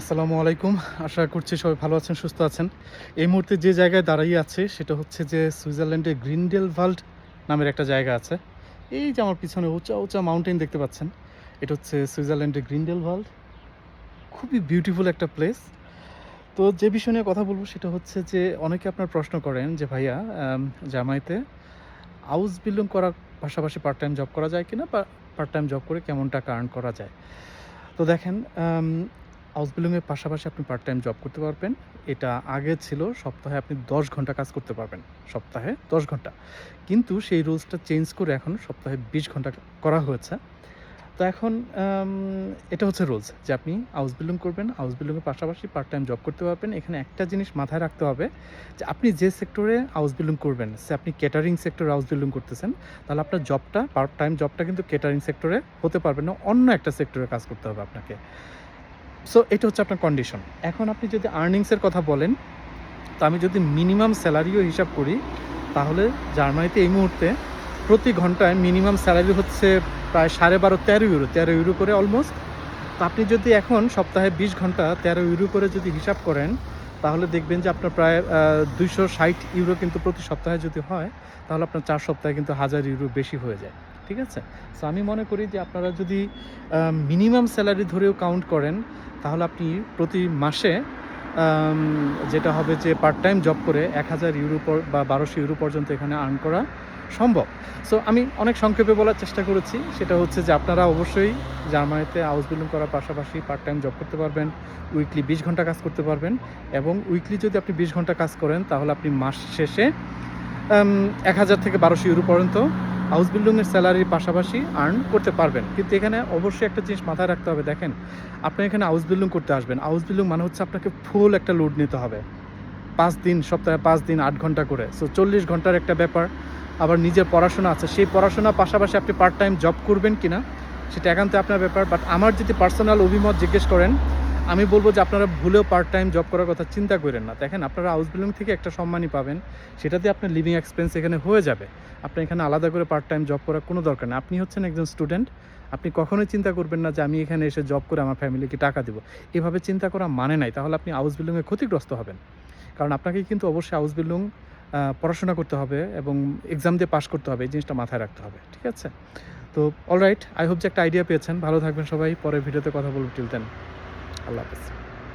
আসসালামু আলাইকুম। আশা করছি সবাই ভালো আছেন, সুস্থ আছেন। এই মুহূর্তে যে জায়গায় দাঁড়িয়ে আছে সেটা হচ্ছে যে সুইজারল্যান্ডে গ্রিনডেল ভাল্ড নামের একটা জায়গা আছে। এই যে আমার পিছনে উঁচা উঁচা মাউন্টেন দেখতে পাচ্ছেন, এটা হচ্ছে সুইজারল্যান্ডে গ্রিনডেল ভাল্ড খুবই বিউটিফুল একটা প্লেস। তো যে বিষয় নিয়ে কথা বলব সেটা হচ্ছে যে অনেকে আপনার প্রশ্ন করেন যে, ভাইয়া জামাইতে হাউস বিল্ডিং করার পাশাপাশি পার্ট টাইম জব করা যায় কিনা? বা পার্ট টাইম জব করে কেমন টাকা আর্ন করা যায়? তো দেখেন হাউস বিল্ডিংয়ের পাশাপাশি আপনি পার্ট টাইম জব করতে পারবেন। এটা আগে ছিল, সপ্তাহে আপনি দশ ঘণ্টা কাজ করতে পারবেন। সপ্তাহে দশ ঘণ্টা। কিন্তু সেই রুলসটা চেঞ্জ করে এখন সপ্তাহে বিশ ঘণ্টা করা হয়েছে। তো এখন এটা হচ্ছে রুলস যে আপনি হাউস বিল্ডিং করবেন হাউস বিল্ডিংয়ের পাশাপাশি পার্ট টাইম জব করতে পারবেন। এখানে একটা জিনিস মাথায় রাখতে হবে যে আপনি যে সেক্টরে হাউস বিল্ডিং করবেন, সে আপনি ক্যাটারিং সেক্টরে হাউস বিল্ডিং করতেছেন, তাহলে আপনার জবটা পার্ট টাইম জবটা কিন্তু ক্যাটারিং সেক্টরে হতে পারবে না। অন্য একটা সেক্টরে কাজ করতে হবে আপনাকে। সো এটা হচ্ছে আপনার কন্ডিশন এখন আপনি যদি আর্নিংসের কথা বলেন, তো আমি যদি মিনিমাম স্যালারিও হিসাব করি, তাহলে জার্মানিতে এই মুহূর্তে প্রতি ঘন্টায় মিনিমাম স্যালারি হচ্ছে প্রায় সাড়ে বারো, তেরো ইউরো তেরো ইউরো করে অলমোস্ট তো আপনি যদি এখন সপ্তাহে বিশ ঘণ্টা তেরো ইউরো করে যদি হিসাব করেন, তাহলে দেখবেন যে আপনার প্রায় দুইশো ষাট ইউরো কিন্তু প্রতি সপ্তাহে যদি হয়, তাহলে আপনার চার সপ্তাহে কিন্তু হাজার ইউরো বেশি হয়ে যায়। ঠিক আছে? সো আমি মনে করি যে আপনারা যদি মিনিমাম স্যালারি ধরেও কাউন্ট করেন তাহলে আপনি প্রতি মাসে যেটা হবে যে পার্ট টাইম জব করে এক হাজার ইউরো বা বারোশো ইউরো পর্যন্ত এখানে আর্ন করা সম্ভব। সো আমি অনেক সংক্ষেপে বলার চেষ্টা করেছি। সেটা হচ্ছে যে আপনারা অবশ্যই জার্মানিতে হাউস বিল্ডিং করার পাশাপাশি পার্ট টাইম জব করতে পারবেন উইকলি বিশ ঘণ্টা কাজ করতে পারবেন এবং উইকলি যদি আপনি বিশ ঘণ্টা কাজ করেন, তাহলে আপনি মাস শেষে এক হাজার থেকে বারোশো ইউরো পর্যন্ত হাউস বিল্ডিংয়ের স্যালারির পাশাপাশি আর্ন করতে পারবেন। কিন্তু এখানে অবশ্যই একটা জিনিস মাথায় রাখতে হবে, দেখেন, আপনি এখানে হাউস বিল্ডিং করতে আসবেন। হাউস বিল্ডিং মানে হচ্ছে আপনাকে ফুল একটা লোড নিতে হবে। পাঁচ দিন, সপ্তাহে পাঁচ দিন, আট ঘণ্টা করে। সো চল্লিশ ঘণ্টার একটা ব্যাপার। আবার নিজের পড়াশোনা আছে। সেই পড়াশোনার পাশাপাশি আপনি পার্ট টাইম জব করবেন কিনা, সেটা একান্ত আপনার ব্যাপার। বাট আমার যদি পার্সোনাল অভিমত জিজ্ঞেস করেন আমি বলব যে আপনারা ভুলেও পার্ট টাইম জব করার কথা চিন্তা করেন না। দেখেন, আপনারা হাউস বিল্ডিং থেকে একটা সম্মানই পাবেন। সেটা দিয়ে আপনার লিভিং এক্সপেন্স এখানে হয়ে যাবে। আপনি এখানে আলাদা করে পার্ট টাইম জব করার কোনো দরকার নেই আপনি হচ্ছেন একজন স্টুডেন্ট আপনি কখনোই চিন্তা করবেন না যে আমি এখানে এসে জব করে আমার ফ্যামিলিকে টাকা দেবো। এভাবে চিন্তা করা মানে নাই। তাহলে আপনি হাউস বিল্ডিংয়ে ক্ষতিগ্রস্ত হবেন। কারণ আপনাকে কিন্তু অবশ্যই হাউস বিল্ডিং পড়াশোনা করতে হবে এবং এক্সাম দিয়ে পাশ করতে হবে। এই জিনিসটা মাথায় রাখতে হবে। ঠিক আছে? তো অলরাইট আই হোপ যে একটা আইডিয়া পেয়েছেন। ভালো থাকবেন সবাই। পরের ভিডিওতে কথা বলব। Till then আল্লাহ হাফেজ